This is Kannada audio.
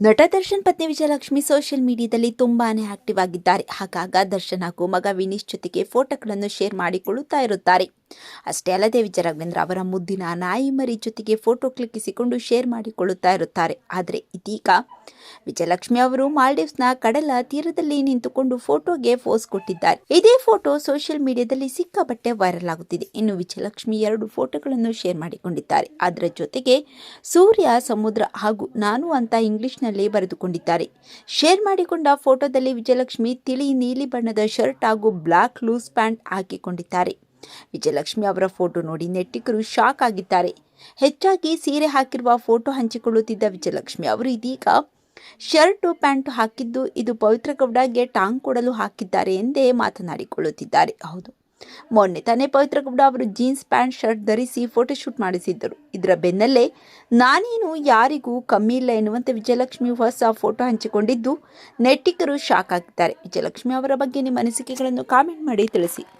ನಟ ದರ್ಶನ್ ಪತ್ನಿ ವಿಜಯಲಕ್ಷ್ಮಿ ಸೋಷಿಯಲ್ ಮೀಡಿಯಾದಲ್ಲಿ ತುಂಬಾನೇ ಆಕ್ಟಿವ್ ಆಗಿದ್ದಾರೆ. ಹಾಗಾಗ ದರ್ಶನ್ ಹಾಗೂ ಮಗ ವಿನೀಶ್ ಜೊತೆಗೆ ಫೋಟೋಗಳನ್ನು ಶೇರ್ ಮಾಡಿಕೊಳ್ಳುತ್ತಾ ಇರುತ್ತಾರೆ. ಅಷ್ಟೇ ಅಲ್ಲದೆ ವಿಜಯ ರಾಘವೇಂದ್ರ ಅವರ ಮುದ್ದಿನ ನಾಯಿ ಮರಿ ಜೊತೆಗೆ ಫೋಟೋ ಕ್ಲಿಕ್ಕಿಸಿಕೊಂಡು ಶೇರ್ ಮಾಡಿಕೊಳ್ಳುತ್ತಾ ಇರುತ್ತಾರೆ. ಆದರೆ ಇದೀಗ ವಿಜಯಲಕ್ಷ್ಮಿ ಅವರು ಮಾಲ್ಡೀವ್ಸ್ನ ಕಡಲ ತೀರದಲ್ಲಿ ನಿಂತುಕೊಂಡು ಫೋಟೋಗೆ ಪೋಸ್ ಕೊಟ್ಟಿದ್ದಾರೆ. ಇದೇ ಫೋಟೋ ಸೋಷಿಯಲ್ ಮೀಡಿಯಾದಲ್ಲಿ ಸಿಕ್ಕಾಪಟ್ಟೆ ವೈರಲ್ ಆಗುತ್ತಿದೆ. ಇನ್ನು ವಿಜಯಲಕ್ಷ್ಮಿ ಎರಡು ಫೋಟೋಗಳನ್ನು ಶೇರ್ ಮಾಡಿಕೊಂಡಿದ್ದಾರೆ. ಅದರ ಜೊತೆಗೆ ಸೂರ್ಯ, ಸಮುದ್ರ ಹಾಗೂ ನಾನು ಅಂತ ಇಂಗ್ಲಿಷ್ನಲ್ಲಿ ಬರೆದುಕೊಂಡಿದ್ದಾರೆ. ಶೇರ್ ಮಾಡಿಕೊಂಡ ಫೋಟೋದಲ್ಲಿ ವಿಜಯಲಕ್ಷ್ಮಿ ತಿಳಿ ನೀಲಿ ಬಣ್ಣದ ಶರ್ಟ್ ಹಾಗೂ ಬ್ಲಾಕ್ ಲೂಸ್ ಪ್ಯಾಂಟ್ ಹಾಕಿಕೊಂಡಿದ್ದಾರೆ. ವಿಜಯಲಕ್ಷ್ಮಿ ಅವರ ಫೋಟೋ ನೋಡಿ ನೆಟ್ಟಿಗರು ಶಾಕ್ ಆಗಿದ್ದಾರೆ. ಹೆಚ್ಚಾಗಿ ಸೀರೆ ಹಾಕಿರುವ ಫೋಟೋ ಹಂಚಿಕೊಳ್ಳುತ್ತಿದ್ದ ವಿಜಯಲಕ್ಷ್ಮಿ ಅವರು ಇದೀಗ ಶರ್ಟು, ಪ್ಯಾಂಟು ಹಾಕಿದ್ದು, ಇದು ಪವಿತ್ರ ಗೌಡಗೆ ಟಾಂಗ್ ಕೊಡಲು ಹಾಕಿದ್ದಾರೆ ಎಂದೇ ಮಾತನಾಡಿಕೊಳ್ಳುತ್ತಿದ್ದಾರೆ. ಹೌದು. ಮೊನ್ನೆ ತಾನೇ ಪವಿತ್ರ ಗೌಡ ಅವರು ಜೀನ್ಸ್, ಪ್ಯಾಂಟ್, ಶರ್ಟ್ ಧರಿಸಿ ಫೋಟೋಶೂಟ್ ಮಾಡಿಸಿದ್ದರು. ಇದರ ಬೆನ್ನಲ್ಲೇ ನಾನೇನು ಯಾರಿಗೂ ಕಮ್ಮಿ ಇಲ್ಲ ಎನ್ನುವಂತೆ ವಿಜಯಲಕ್ಷ್ಮಿ ಹೊಸ ಫೋಟೋ ಹಂಚಿಕೊಂಡಿದ್ದು ನೆಟ್ಟಿಗರು ಶಾಕ್ ಆಗಿದ್ದಾರೆ. ವಿಜಯಲಕ್ಷ್ಮಿ ಅವರ ಬಗ್ಗೆ ನಿಮ್ಮ ಅನಿಸಿಕೆಗಳನ್ನು ಕಾಮೆಂಟ್ ಮಾಡಿ ತಿಳಿಸಿ.